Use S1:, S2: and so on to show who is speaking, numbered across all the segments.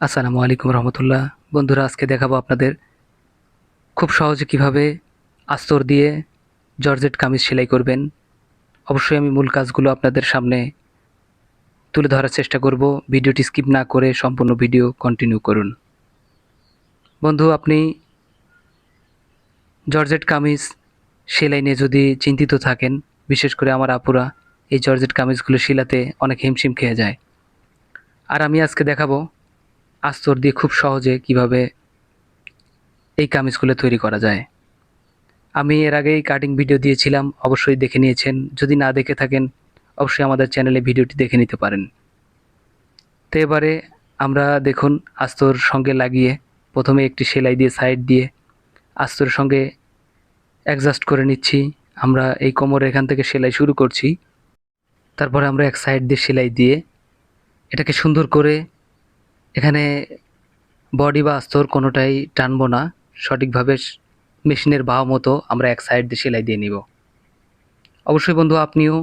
S1: আসসালামু আলাইকুম রহমতুল্লাহ। বন্ধুরা, আজকে দেখাবো আপনাদের খুব সহজে কীভাবে আস্তর দিয়ে জর্জেট কামিজ সেলাই করবেন। অবশ্যই আমি মূল কাজগুলো আপনাদের সামনে তুলে ধরার চেষ্টা করব। ভিডিওটি স্কিপ না করে সম্পূর্ণ ভিডিও কন্টিনিউ করুন। বন্ধু, আপনি জর্জেট কামিজ সেলাই নিয়ে যদি চিন্তিত থাকেন, বিশেষ করে আমার আপুরা, এই জর্জেট কামিজগুলো শিলাতে অনেক হিমশিম খেয়ে যায়। আর আমি আজকে দেখাবো আস্তর দিয়ে খুব সহজে কীভাবে এই কামিজগুলো তৈরি করা যায়। আমি এর আগেই কাটিং ভিডিও দিয়েছিলাম, অবশ্যই দেখে নিয়েছেন। যদি না দেখে থাকেন, অবশ্যই আমাদের চ্যানেলে ভিডিওটি দেখে নিতে পারেন। তো এবারে আমরা দেখুন আস্তর সঙ্গে লাগিয়ে, প্রথমে একটি সেলাই দিয়ে সাইড দিয়ে আস্তর সঙ্গে অ্যাডজাস্ট করে নিচ্ছি। আমরা এই কোমরের এখান থেকে সেলাই শুরু করছি। তারপরে আমরা এক সাইড দিয়ে সেলাই দিয়ে এটাকে সুন্দর করে এখানে বডি বা আস্তর কোনোটাই টানবো না। সঠিকভাবে মেশিনের বাহ মতো আমরা এক সাইড দিয়ে সেলাই দিয়ে নিব। অবশ্যই বন্ধু, আপনিও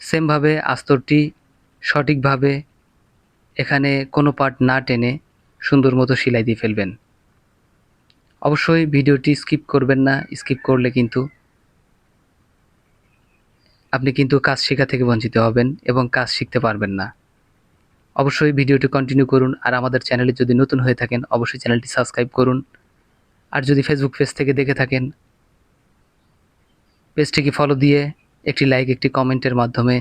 S1: সেমভাবে আস্তরটি সঠিকভাবে এখানে কোনো পার্ট না টেনে সুন্দর মতো সেলাই দিয়ে ফেলবেন। অবশ্যই ভিডিওটি স্কিপ করবেন না। স্কিপ করলে কিন্তু আপনি কিন্তু কাজ শেখা থেকে বঞ্চিত হবেন এবং কাজ শিখতে পারবেন না। অবশ্যই ভিডিওটি কন্টিনিউ করুন আর আমাদের চ্যানেলে যদি নতুন হয়ে থাকেন, অবশ্যই চ্যানেলটি সাবস্ক্রাইব করুন। আর যদি ফেসবুক পেজ থেকে দেখে থাকেন পেজটিকে ফলো দিয়ে একটি লাইক একটি কমেন্টের মাধ্যমে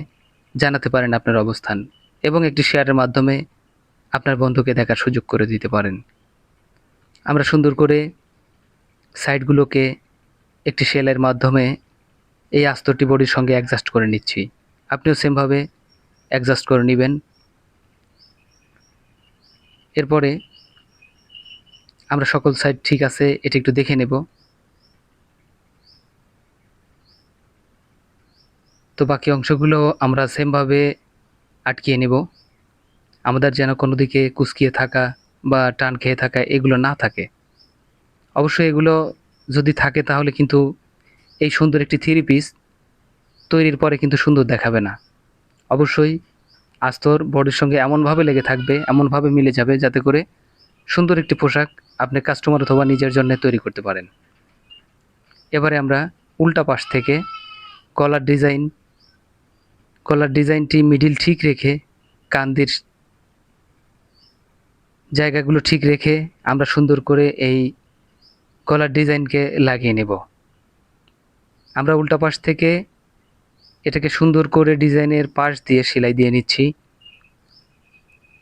S1: জানাতে পারেন আপনার অবস্থান এবং একটি শেয়ারের মাধ্যমে আপনার বন্ধুকে দেখার সুযোগ করে দিতে পারেন। আমরা সুন্দর করে সাইডগুলোকে একটি সেলের মাধ্যমে এই আস্তরটি বডির সঙ্গে অ্যাডজাস্ট করে নিচ্ছি। আপনিও সেমভাবে অ্যাডজাস্ট করে নেবেন। এরপরে আমরা সকল সাইড ঠিক আছে, এটা একটু দেখে নেব। তো বাকি অংশগুলো আমরা সেমভাবে আটকিয়ে নেব। আমাদের যেন কোনো দিকে কুচকিয়ে থাকা বা টান খেয়ে থাকা এগুলো না থাকে। অবশ্যই এগুলো যদি থাকে তাহলে কিন্তু এই সুন্দর একটি থ্রি পিস তৈরির পরে কিন্তু সুন্দর দেখাবে না। অবশ্যই আস্তর বডির সঙ্গে এমনভাবে লেগে থাকবে, এমনভাবে মিলে যাবে যাতে করে সুন্দর একটি পোশাক আপনি কাস্টমার অথবা নিজের জন্য তৈরি করতে পারেন। এবারে আমরা উল্টা পাশ থেকে কলার ডিজাইন কলার ডিজাইনটি মিডিল ঠিক রেখে কান্দির জায়গাগুলো ঠিক রেখে আমরা সুন্দর করে এই কলার ডিজাইনকে লাগিয়ে নেব। আমরা উল্টা পাশ থেকে এটাকে সুন্দর করে ডিজাইনের পাশ দিয়ে সেলাই দিয়ে নিচ্ছি।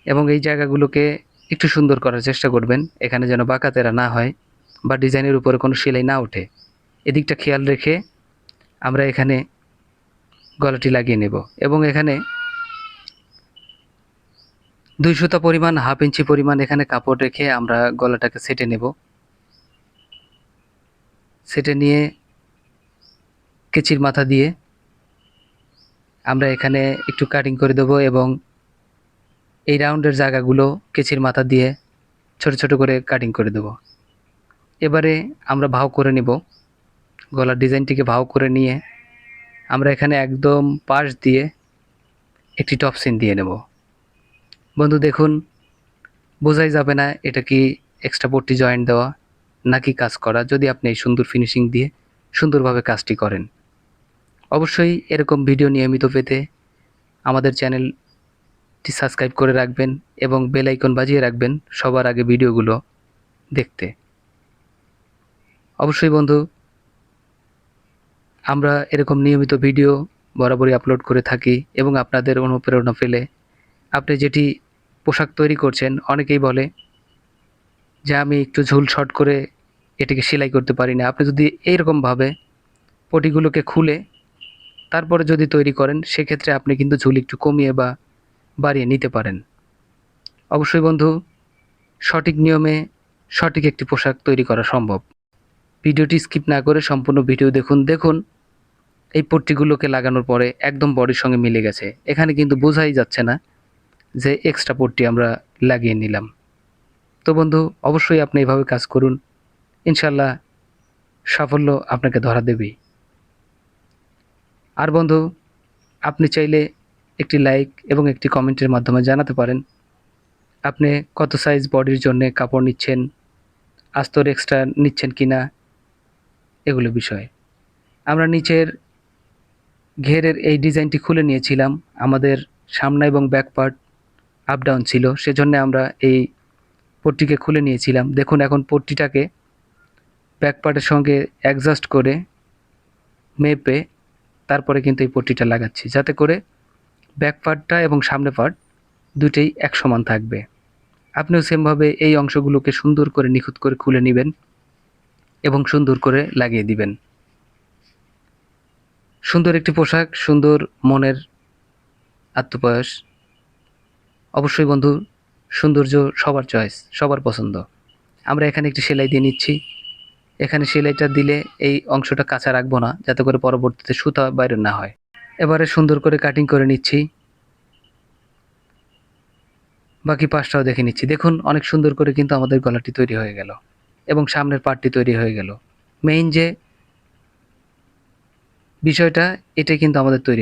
S1: এবং এই জায়গাগুলোকে একটু সুন্দর করার চেষ্টা করবেন, এখানে যেন বাঁকাতেরা না হয় বা ডিজাইনের উপরে কোনো সেলাই না ওঠে। এদিকটা খেয়াল রেখে আমরা এখানে গলাটি লাগিয়ে নেব এবং এখানে দুই সুতা পরিমাণ, হাফ ইঞ্চি পরিমাণ এখানে কাপড় রেখে আমরা গলাটাকে সেটে নেব। সেটে নিয়ে কেচির মাথা দিয়ে আমরা এখানে একটু কাটিং করে দেবো এবং এই রাউন্ডের জায়গাগুলো কেচির মাথা দিয়ে ছোট ছোট করে কাটিং করে দেব। এবারে আমরা ভাও করে নেব। গলার ডিজাইনটিকে ভাও করে নিয়ে আমরা এখানে একদম পাশ দিয়ে একটি টপ সিন দিয়ে নেব। বন্ধু, দেখুন, বোঝাই যাবে না এটা কি এক্সট্রা পট্টি জয়েন্ট দেওয়া নাকি কাজ করা। যদি আপনি এই সুন্দর ফিনিশিং দিয়ে সুন্দরভাবে কাজটি করেন। অবশ্যই এরকম ভিডিও নিয়মিত পেতে আমাদের চ্যানেলটি সাবস্ক্রাইব করে রাখবেন এবং বেল আইকন বাজিয়ে রাখবেন সবার আগে ভিডিওগুলো দেখতে। অবশ্যই বন্ধু, আমরা এরকম নিয়মিত ভিডিও বরাবরই আপলোড করে থাকি এবং আপনাদের অনুপ্রেরণা পেলে আপনি যেটি পোশাক তৈরি করছেন অনেকেই বলে যে আমি একটু ঝুল শর্ট করে এটিকে সেলাই করতে পারি না। আপনি যদি এইরকমভাবে পটিগুলোকে খুলে তারপরে যদি তৈরি করেন, সেক্ষেত্রে আপনি কিন্তু ঝুল একটু কমিয়ে বা বাড়িয়ে নিতে পারেন। অবশ্যই বন্ধু, সঠিক নিয়মে সঠিক একটি পোশাক তৈরি করা সম্ভব। ভিডিওটি স্কিপ না করে সম্পূর্ণ ভিডিও দেখুন। দেখুন, এই পট্টিগুলোকে লাগানোর পরে একদম বডির সঙ্গে মিলে গেছে। এখানে কিন্তু বোঝাই যাচ্ছে না যে এক্সট্রা পট্টি আমরা লাগিয়ে নিলাম। তো বন্ধু, অবশ্যই আপনি এভাবে কাজ করুন। ইনশাল্লাহ সাফল্য আপনাকে ধরা দেবেই। আর বন্ধু, আপনি চাইলে একটি লাইক এবং একটি কমেন্টের মাধ্যমে জানাতে পারেন। আপনি কত সাইজ বডির জন্য কাপড় নিচ্ছেন, আস্তর এক্সট্রা নিচ্ছেন কি না এগুলো বিষয়। আমরা নিচের ঘেরের এই ডিজাইনটি খুলে নিয়েছিলাম। আমাদের সামনে এবং ব্যাক পার্ট আপ ডাউন ছিল, সেজন্য আমরা এই পট্টিকে খুলে নিয়েছিলাম। দেখুন, এখন পট্টিটাকে ব্যাক পার্টের সঙ্গে অ্যাডজাস্ট করে মেপে তারপরে কিন্তু এই পট্টিটা লাগাচ্ছি। যাতে করে ব্যাক পার্টটা এবং সামনে পার্ট দুটেই এক সমান থাকবে। আপনিও সেমভাবে এই অংশগুলোকে সুন্দর করে নিখুঁত করে খুলে নেবেন এবং সুন্দর করে লাগিয়ে দিবেন। সুন্দর একটি পোশাক, সুন্দর মনের আত্মপ্রয়াস অবশ্যই বন্ধু, সৌন্দর্য সবার চয়েস সবার পছন্দ। আমরা এখানে একটি সেলাই দিয়ে নিচ্ছি। এখানে সেলাইটা দিলে এই অংশটা কাঁচা রাখব না, যাতে করে পরবর্তীতে সুতা বাইরে না হয়। এবারে সুন্দর করে কাটিং করে নিচ্ছি। বাকি পাশটাও দেখে নিচ্ছি। দেখুন, অনেক সুন্দর করে কিন্তু আমাদের গলাটি তৈরি হয়ে গেল এবং সামনের পার্টটি তৈরি হয়ে গেল। মেইন যে বিষয়টা, এটাই কিন্তু আমাদের তৈরি